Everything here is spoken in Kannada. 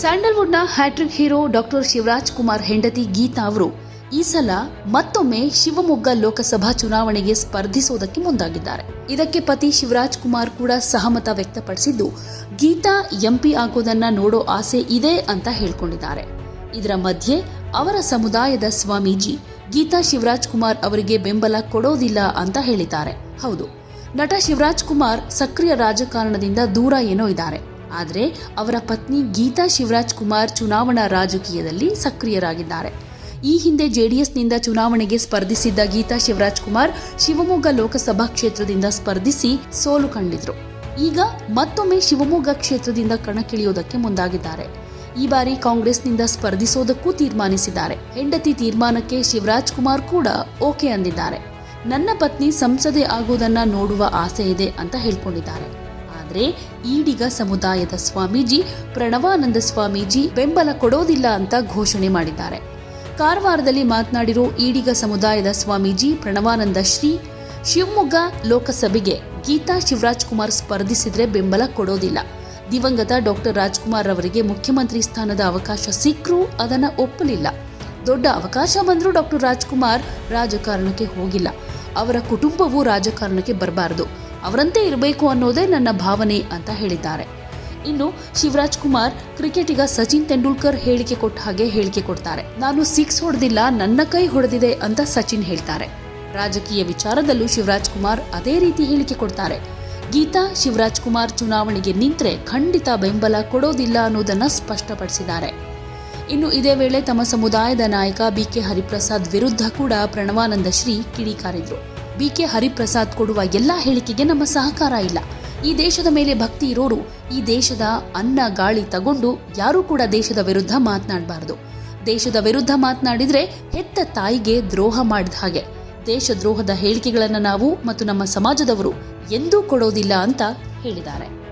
ಸ್ಯಾಂಡಲ್ವುಡ್ನ hattrick hero doctor Shivaraj Kumar ಹೆಂಡತಿ ಗೀತಾ ಅವರು ಈ ಸಲ ಮತ್ತೊಮ್ಮೆ ಶಿವಮೊಗ್ಗ ಲೋಕಸಭಾ ಚುನಾವಣೆಗೆ ಸ್ಪರ್ಧಿಸೋದಕ್ಕೆ ಮುಂದಾಗಿದ್ದಾರೆ. ಇದಕ್ಕೆ ಪತಿ ಶಿವರಾಜ್ ಕುಮಾರ್ ಕೂಡ ಸಹಮತ ವ್ಯಕ್ತಪಡಿಸಿದ್ದು, ಗೀತಾ ಎಂಪಿ ಆಗೋದನ್ನ ನೋಡೋ ಆಸೆ ಇದೆ ಅಂತ ಹೇಳ್ಕೊಂಡಿದ್ದಾರೆ. ಇದರ ಮಧ್ಯೆ ಅವರ ಸಮುದಾಯದ ಸ್ವಾಮೀಜಿ ಗೀತಾ ಶಿವರಾಜ್ ಕುಮಾರ್ ಅವರಿಗೆ ಬೆಂಬಲ ಕೊಡೋದಿಲ್ಲ ಅಂತ ಹೇಳಿದ್ದಾರೆ. ಹೌದು, ನಟ ಶಿವರಾಜ್ ಕುಮಾರ್ ಸಕ್ರಿಯ ರಾಜಕಾರಣದಿಂದ ದೂರ ಏನೋ ಇದ್ದಾರೆ. ಆದರೆ ಅವರ ಪತ್ನಿ ಗೀತಾ ಶಿವರಾಜ್ ಕುಮಾರ್ ಚುನಾವಣಾ ರಾಜಕೀಯದಲ್ಲಿ ಸಕ್ರಿಯರಾಗಿದ್ದಾರೆ. ಈ ಹಿಂದೆ ಜೆಡಿಎಸ್ನಿಂದ ಚುನಾವಣೆಗೆ ಸ್ಪರ್ಧಿಸಿದ್ದ ಗೀತಾ ಶಿವರಾಜ್ ಕುಮಾರ್ ಶಿವಮೊಗ್ಗ ಲೋಕಸಭಾ ಕ್ಷೇತ್ರದಿಂದ ಸ್ಪರ್ಧಿಸಿ ಸೋಲು ಕಂಡಿದ್ರು. ಈಗ ಮತ್ತೊಮ್ಮೆ ಶಿವಮೊಗ್ಗ ಕ್ಷೇತ್ರದಿಂದ ಕಣಕ್ಕಿಳಿಯೋದಕ್ಕೆ ಮುಂದಾಗಿದ್ದಾರೆ. ಈ ಬಾರಿ ಕಾಂಗ್ರೆಸ್ನಿಂದ ಸ್ಪರ್ಧಿಸೋದಕ್ಕೂ ತೀರ್ಮಾನಿಸಿದ್ದಾರೆ. ಹೆಂಡತಿ ತೀರ್ಮಾನಕ್ಕೆ ಶಿವರಾಜ್ ಕುಮಾರ್ ಕೂಡ ಓಕೆ ಅಂದಿದ್ದಾರೆ. ನನ್ನ ಪತ್ನಿ ಸಂಸದೆ ಆಗೋದನ್ನ ನೋಡುವ ಆಸೆ ಇದೆ ಅಂತ ಹೇಳ್ಕೊಂಡಿದ್ದಾರೆ. ಆದ್ರೆ ಈಡಿಗ ಸಮುದಾಯದ ಸ್ವಾಮೀಜಿ, ಪ್ರಣವಾನಂದ ಸ್ವಾಮೀಜಿ ಬೆಂಬಲ ಕೊಡೋದಿಲ್ಲ ಅಂತ ಘೋಷಣೆ ಮಾಡಿದ್ದಾರೆ. ಕಾರವಾರದಲ್ಲಿ ಮಾತನಾಡಿರೋ ಈಡಿಗ ಸಮುದಾಯದ ಸ್ವಾಮೀಜಿ ಪ್ರಣವಾನಂದ ಶ್ರೀ, ಶಿವಮೊಗ್ಗ ಲೋಕಸಭೆಗೆ ಗೀತಾ ಶಿವರಾಜ್ ಕುಮಾರ್ ಸ್ಪರ್ಧಿಸಿದ್ರೆ ಬೆಂಬಲ ಕೊಡೋದಿಲ್ಲ. ದಿವಂಗತ ಡಾಕ್ಟರ್ ರಾಜ್ಕುಮಾರ್ ಅವರಿಗೆ ಮುಖ್ಯಮಂತ್ರಿ ಸ್ಥಾನದ ಅವಕಾಶ ಸಿಕ್ಕರೂ ಅದನ್ನ ಒಪ್ಪಲಿಲ್ಲ. ದೊಡ್ಡ ಅವಕಾಶ ಬಂದರೂ ಡಾಕ್ಟರ್ ರಾಜ್ಕುಮಾರ್ ರಾಜಕಾರಣಕ್ಕೆ ಹೋಗಿಲ್ಲ. ಅವರ ಕುಟುಂಬವು ರಾಜಕಾರಣಕ್ಕೆ ಬರಬಾರದು. ಅವರಂತೆ ಇರಬೇಕು ಅನ್ನೋದೇ ನನ್ನ ಭಾವನೆ ಅಂತ ಹೇಳಿದ್ದಾರೆ. ಇನ್ನು ಶಿವರಾಜ್ ಕುಮಾರ್ ಕ್ರಿಕೆಟಿಗ ಸಚಿನ್ ತೆಂಡೂಲ್ಕರ್ ಹೇಳಿಕೆ ಕೊಟ್ಟ ಹಾಗೆ ಹೇಳಿಕೆ ಕೊಡ್ತಾರೆ. ನಾನು ಸಿಕ್ಸ್ ಹೊಡೆದಿಲ್ಲ, ನನ್ನ ಕೈ ಹೊಡೆದಿದೆ ಅಂತ ಸಚಿನ್ ಹೇಳ್ತಾರೆ. ರಾಜಕೀಯ ವಿಚಾರದಲ್ಲೂ ಶಿವರಾಜ್ ಕುಮಾರ್ ಅದೇ ರೀತಿ ಹೇಳಿಕೆ ಕೊಡ್ತಾರೆ. ಗೀತಾ, ಶಿವರಾಜ್ ಕುಮಾರ್ ಚುನಾವಣೆಗೆ ನಿಂತರೆ ಖಂಡಿತ ಬೆಂಬಲ ಕೊಡೋದಿಲ್ಲ ಅನ್ನೋದನ್ನ ಸ್ಪಷ್ಟಪಡಿಸಿದ್ದಾರೆ. ಇನ್ನು ಇದೇ ವೇಳೆ ತಮ್ಮ ಸಮುದಾಯದ ನಾಯಕ ಬಿ ಕೆ ಹರಿಪ್ರಸಾದ್ ವಿರುದ್ಧ ಕೂಡ ಪ್ರಣವಾನಂದ ಶ್ರೀ ಕಿಡಿಕಾರಿದ್ರು. ಬಿಕೆ ಹರಿಪ್ರಸಾದ್ ಕೊಡುವ ಎಲ್ಲ ಹೇಳಿಕೆಗೆ ನಮ್ಮ ಸಹಕಾರ ಇಲ್ಲ. ಈ ದೇಶದ ಮೇಲೆ ಭಕ್ತಿ ಇರೋರು, ಈ ದೇಶದ ಅನ್ನ ಗಾಳಿ ತಗೊಂಡು ಯಾರೂ ಕೂಡ ದೇಶದ ವಿರುದ್ಧ ಮಾತನಾಡಬಾರದು. ದೇಶದ ವಿರುದ್ಧ ಮಾತನಾಡಿದರೆ ಹೆತ್ತ ತಾಯಿಗೆ ದ್ರೋಹ ಮಾಡಿದ ಹಾಗೆ. ದೇಶದ್ರೋಹದ ಹೇಳಿಕೆಗಳನ್ನು ನಾವು ಮತ್ತು ನಮ್ಮ ಸಮಾಜದವರು ಎಂದೂ ಕೊಡೋದಿಲ್ಲ ಅಂತ ಹೇಳಿದ್ದಾರೆ.